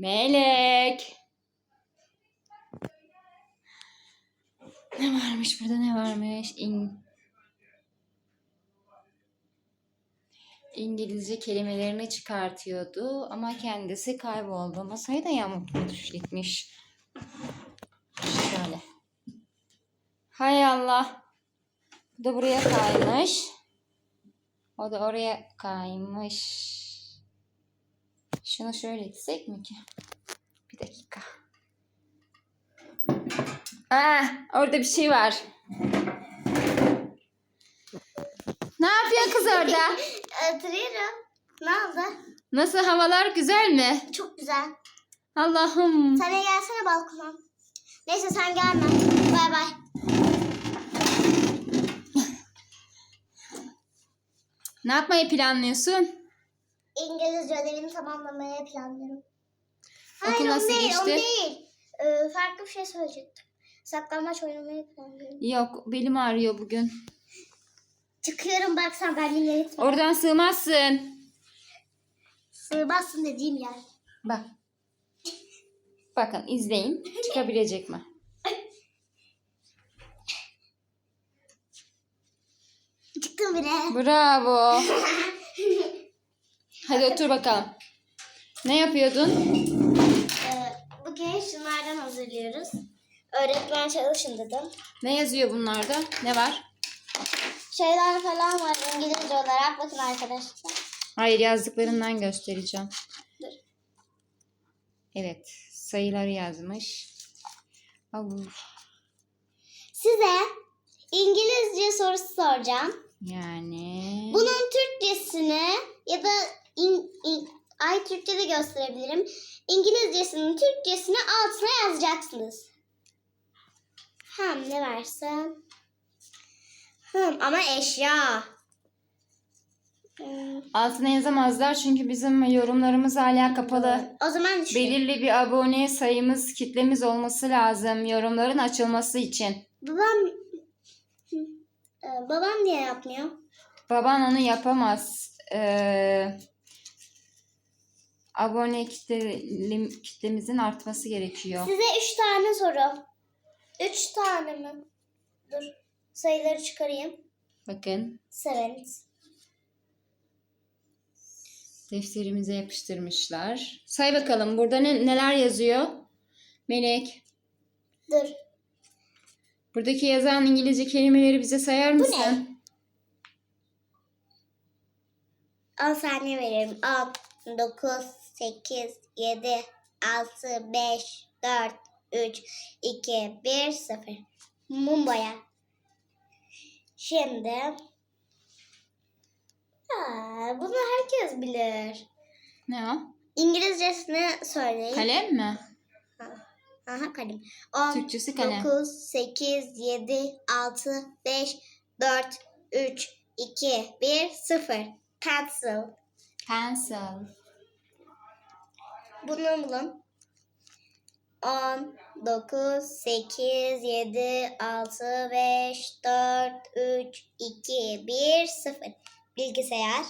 Melek. Ne varmış burada ne varmış? İn... İngilizce kelimelerini çıkartıyordu ama kendisi kayboldu. Masayı da yamuklu düşletmiş. Şöyle. Hay Allah. Bu da buraya kaymış. O da oraya kaymış. Şunu şöyle etsek mi ki? Bir dakika. Aa, orada bir şey var. Ne yapıyorsun kız orada? Oturuyorum. Ne oldu? Nasıl havalar güzel mi? Çok güzel. Allah'ım. Sen de gelsene balkona. Neyse sen gelme. Bay bay. Ne yapmayı planlıyorsun? İngilizce ödevini tamamlamaya planlıyorum. Okul Hayır nasıl o değil, geçti? değil. Ee, farklı bir şey söyleyecektim. Saklambaç oynamayı planlıyorum. Yok belim ağrıyor bugün. Çıkıyorum bak sandalyeleri Oradan sığmazsın. Sığmazsın dediğim yer. Bak. Bakın izleyin. Çıkabilecek mi? Çıktım bile. Bravo. Hadi otur bakalım. Ne yapıyordun? Ee, bugün şunlardan hazırlıyoruz. Öğretmen çalışın dedim. Ne yazıyor bunlarda? Ne var? Şeyler falan var İngilizce olarak. Bakın arkadaşlar. Hayır yazdıklarından göstereceğim. Dur. Evet. Sayıları yazmış. Au, Size İngilizce sorusu soracağım. Yani. Bunun Türkçesini ya da in, in- ay Türkçe de gösterebilirim. İngilizcesinin Türkçesini altına yazacaksınız. Hem ne versin? Hem ama eşya. Hmm, Altına yazamazlar çünkü bizim yorumlarımız hala kapalı. O zaman şu. Belirli bir abone sayımız, kitlemiz olması lazım yorumların açılması için. Babam. Ee, babam niye yapmıyor? Baban onu yapamaz. Ee, abone kitle, kitlemizin artması gerekiyor. Size üç tane soru. Üç tane mi? Dur. Sayıları çıkarayım. Bakın Seven. defterimize yapıştırmışlar. Say bakalım burada ne, neler yazıyor? Melek. Dur. Buradaki yazan İngilizce kelimeleri bize sayar mısın? 10 saniye veririm. 10, 9, 8, 7, 6, 5, 4, 3, 2, 1, 0. Mum boya. Şimdi Aa, bunu herkes bilir. Ne o? İngilizcesini söyleyin. Kalem mi? Aha kalem. 10, Türkçesi kalem. 9, 8, 7, 6, 5, 4, 3, 2, 1, 0. Pencil. Pencil. Bunu bulun. 10, 9, 8, 7, 6, 5, 4, 3, 2, 1, 0. Bilgisayar.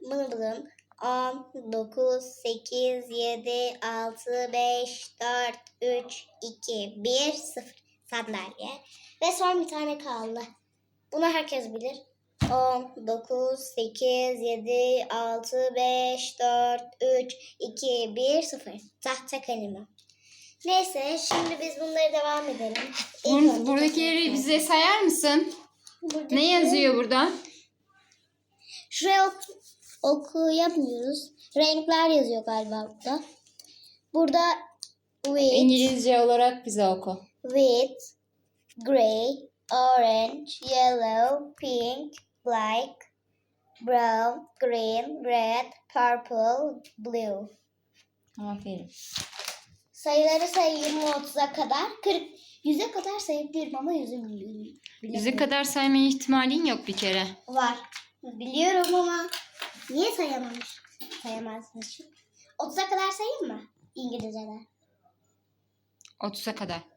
Bunu bulun. 10, 9, 8, 7, 6, 5, 4, 3, 2, 1, 0. Sandalye. Ve son bir tane kaldı. Bunu herkes bilir. 10, 9, 8, 7, 6, 5, 4, 3, 2, 1, 0. Tahta kalemi. Neyse şimdi biz bunları devam edelim. İlk Bur- önce- buradakileri bize sayar mısın? Buradaki- Ne yazıyor burada? Şuraya ok okuyamıyoruz. Renkler yazıyor galiba burada. Burada with, İngilizce olarak bize oku. with, gray, orange, yellow, pink, black, brown, green, red, purple, blue. Aferin. Sayıları sayayım 30'a kadar. 40, 100'e kadar sayabilirim ama 100'ü biliyorum. Yüze kadar saymaya ihtimalin yok bir kere. Var. Biliyorum ama niye sayamamış? Çünkü. 30'a kadar sayayım mı? İngilizce'de. 30'a kadar.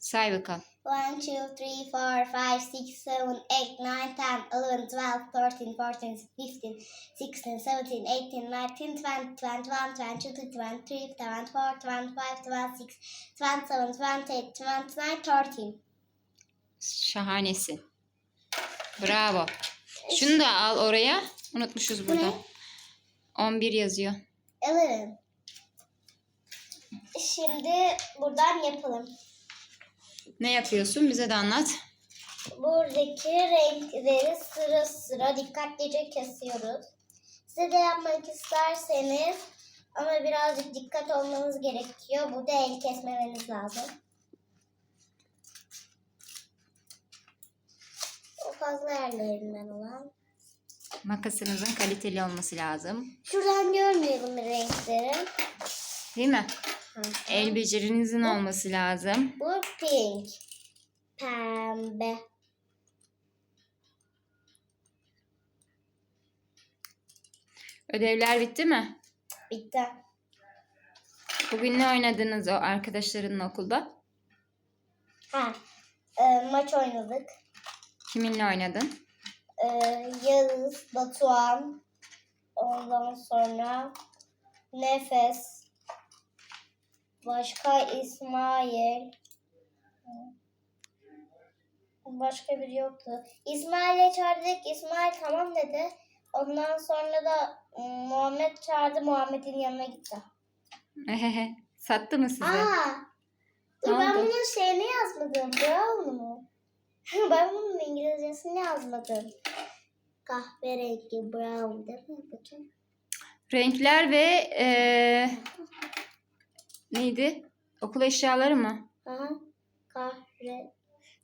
Say bakalım. 1, 2, 3, 4, 5, 6, 7, 8, 9, 10, 11, 12, 13, 14, 15, 16, 17, 18, 19, 20, 21, 22, 23, 24, 25, 26, 27, 28, 29, 30. Şahanesin. Bravo. Şunu da al oraya. Unutmuşuz burada. ne? 11 yazıyor. 11. Şimdi buradan yapalım. Ne yapıyorsun? Bize de anlat. Buradaki renkleri sıra sıra dikkatlice kesiyoruz. Size de yapmak isterseniz ama birazcık dikkat olmanız gerekiyor. Burada el kesmemeniz lazım. O fazla yerlerinden olan. Makasınızın kaliteli olması lazım. Şuradan görmüyorum renkleri. Değil mi? Hı. El becerinizin olması lazım. Bu pink. Pembe. Ödevler bitti mi? Bitti. Bugün ne oynadınız o arkadaşlarınla okulda? Ha. e, maç oynadık. Kiminle oynadın? Ee, Yağız, Batuhan, ondan sonra Nefes, başka İsmail, başka biri yoktu. İsmail'e çağırdık, İsmail tamam dedi. Ondan sonra da ım, Muhammed çağırdı, Muhammed'in yanına gitti. Sattı mı size? Aa, dur ben oldu? bunun şeyini yazmadım, brown mu? ben bunun İngilizcesini yazmadım. Kahverengi brown değil mi? Renkler ve eee, neydi? Okul eşyaları mı? Aha. Kahve.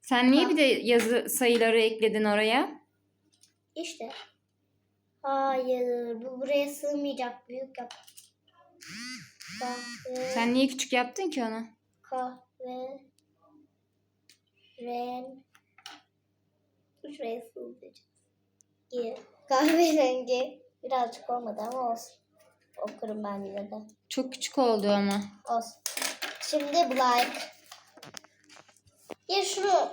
Sen niye bir de yazı sayıları ekledin oraya? İşte. Hayır. Bu buraya sığmayacak. Büyük yap. Kahve. Sen niye küçük yaptın ki onu? Kahve. Ren. Şuraya. İyi. Kahverengi. Birazcık olmadı ama olsun. Okurum ben yine de. Çok küçük oldu ama. Olsun. Şimdi black. Ya şunu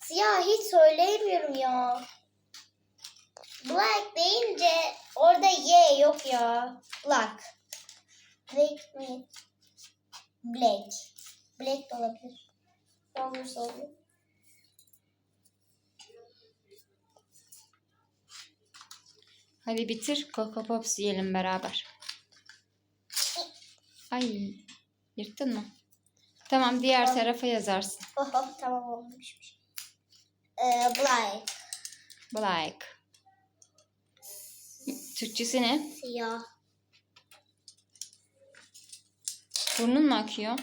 siyah hiç söyleyemiyorum ya. Black deyince orada Y yok ya. Black. Black mi? Black. Black de olabilir. Ne olursa olur. Hadi bitir. Coco Pops yiyelim beraber. Ay, yırttın mı? Tamam, diğer tarafa yazarsın. Oh, oh, tamam olmuşmuş. Ee, black. Black. Türkçesi ne? Siyah. Burnun mu akıyor?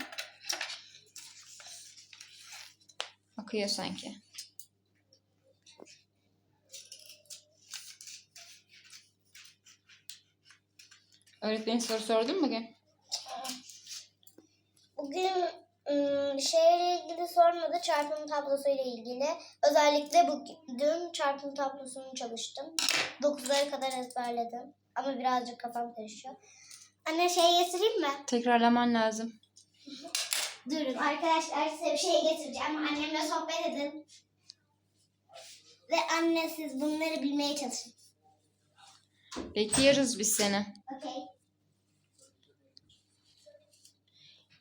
Akıyor sanki. Öğretmenin soru sordun mu bugün? Bugün ım, şeyle ilgili sormadı, çarpım tablosu ile ilgili. Özellikle bugün çarpım tablosunu çalıştım. 9'lara kadar ezberledim. Ama birazcık kafam karışıyor. Anne şey getireyim mi? Tekrarlaman lazım. Durun arkadaşlar size bir şey getireceğim. Annemle sohbet edin. Ve anne siz bunları bilmeye çalışın. Bekliyoruz biz seni. Okey.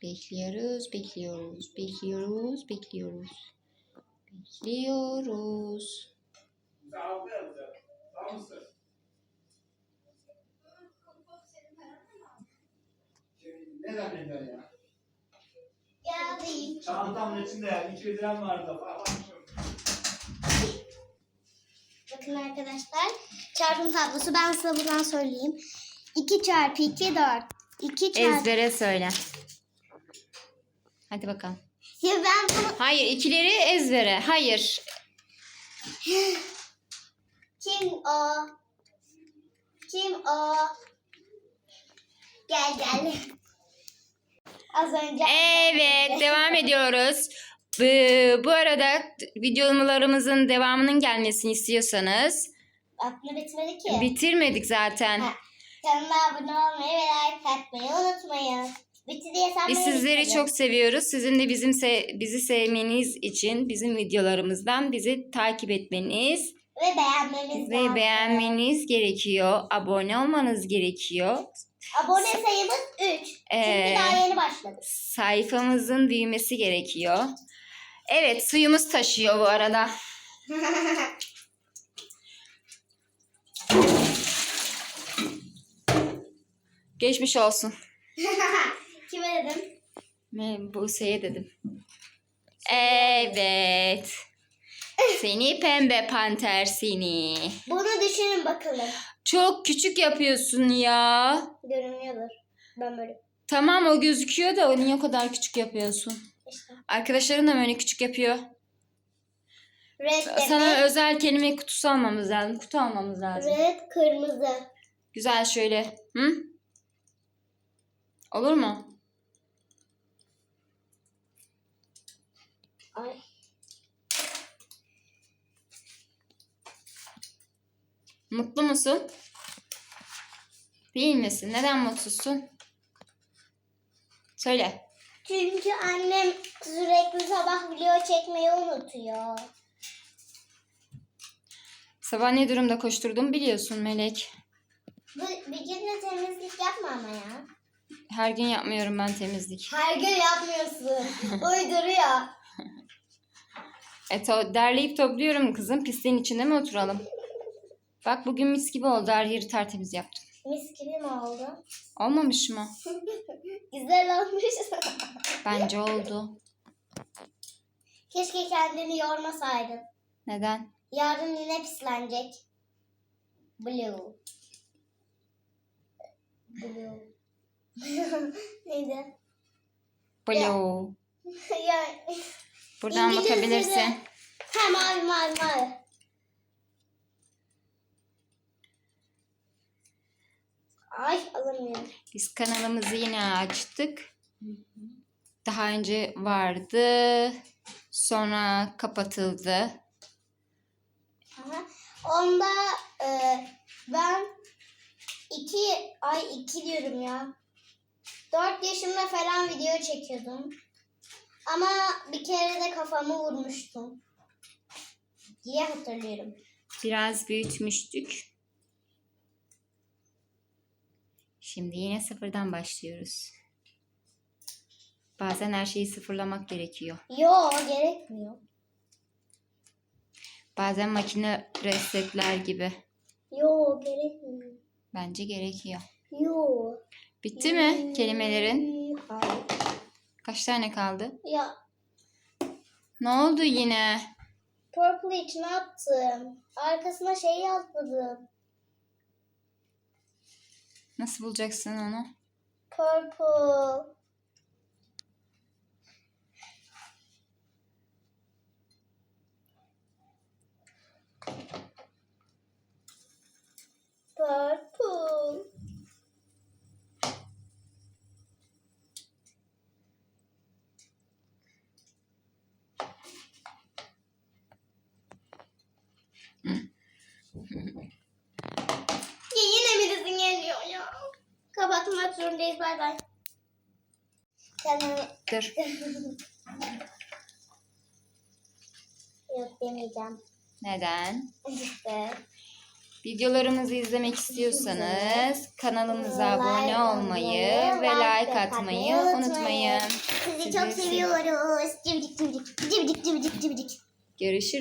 Bekliyoruz, bekliyoruz, bekliyoruz, bekliyoruz. Bekliyoruz. Ne ya? Geldim. Çantamın içinde 200 liram vardı. Bakın arkadaşlar çarpım tablosu ben size buradan söyleyeyim. 2 çarpı 2 4. 2 çarpı... Ezbere söyle. Hadi bakalım. Ya ben bunu Hayır, ikileri ezbere. Hayır. kim o? Kim o? Gel gel. Az önce Evet, devam ediyoruz. Bu, bu arada videolarımızın devamının gelmesini istiyorsanız Aklına bitmedi ki. bitirmedik zaten. Ha. Kanalıma abone olmayı ve like atmayı unutmayın. Biz sizleri çok seviyoruz. Sizin de bizim se- bizi sevmeniz için bizim videolarımızdan bizi takip etmeniz Ve beğenmemiz ve lazım. beğenmeniz gerekiyor. Abone olmanız gerekiyor. Abone sayımız 3. Ee, Çünkü daha yeni başladık. Sayfamızın büyümesi gerekiyor. Evet suyumuz taşıyor bu arada. Geçmiş olsun. Kime dedim? Ben Buse'ye dedim. Evet. Seni pembe panter seni. Bunu düşünün bakalım. Çok küçük yapıyorsun ya. Görünüyordur. Ben böyle. Tamam o gözüküyor da niye o kadar küçük yapıyorsun? İşte. Arkadaşların da mı öyle küçük yapıyor? Red Sana demek. özel kelime kutusu almamız lazım. Kutu almamız lazım. Red kırmızı. Güzel şöyle. Hı? Olur mu? Ay. Mutlu musun? Değil misin? Neden mutsuzsun? Söyle. Çünkü annem sürekli sabah video çekmeyi unutuyor. Sabah ne durumda koşturdum biliyorsun Melek. Bu, bir gün de temizlik yapma ama ya. Her gün yapmıyorum ben temizlik. Her gün yapmıyorsun. Uyduruyor. E to- derleyip topluyorum kızım. Pisliğin içinde mi oturalım? Bak bugün mis gibi oldu. Her yeri tertemiz yaptım. Mis gibi mi oldu? Olmamış mı? Güzel olmuş. Bence oldu. Keşke kendini yormasaydın. Neden? Yarın yine pislenecek. Blue. Blue. Neydi? Blue. ya, Buradan İngilizce'de- bakabilirsin. ha mavi mavi mavi. Ay alamıyorum. Biz kanalımızı yine açtık. Daha önce vardı. Sonra kapatıldı. Aha. Onda e, ben iki ay iki diyorum ya. Dört yaşımda falan video çekiyordum. Ama bir kere de kafamı vurmuştum. Diye hatırlıyorum. Biraz büyütmüştük. Şimdi yine sıfırdan başlıyoruz. Bazen her şeyi sıfırlamak gerekiyor. Yo gerekmiyor. Bazen makine resetler gibi. Yo gerekmiyor. Bence gerekiyor. Yo. Bitti mi kelimelerin? Hayır. Kaç tane kaldı? Ya Ne oldu yine? purple içine attım. Arkasına şey yazmadım. Nasıl bulacaksın onu? Purple. Purple. ya yine mi dizin geliyor ya? Kapatmak zorundayız. Bay bay. Dur. Yok demeyeceğim. Neden? Videolarımızı izlemek istiyorsanız kanalımıza abone olmayı ve like atmayı unutmayın. Sizi çok sev- seviyoruz. Cimcik cimcik. Cimcik cimcik cimcik. Görüşürüz.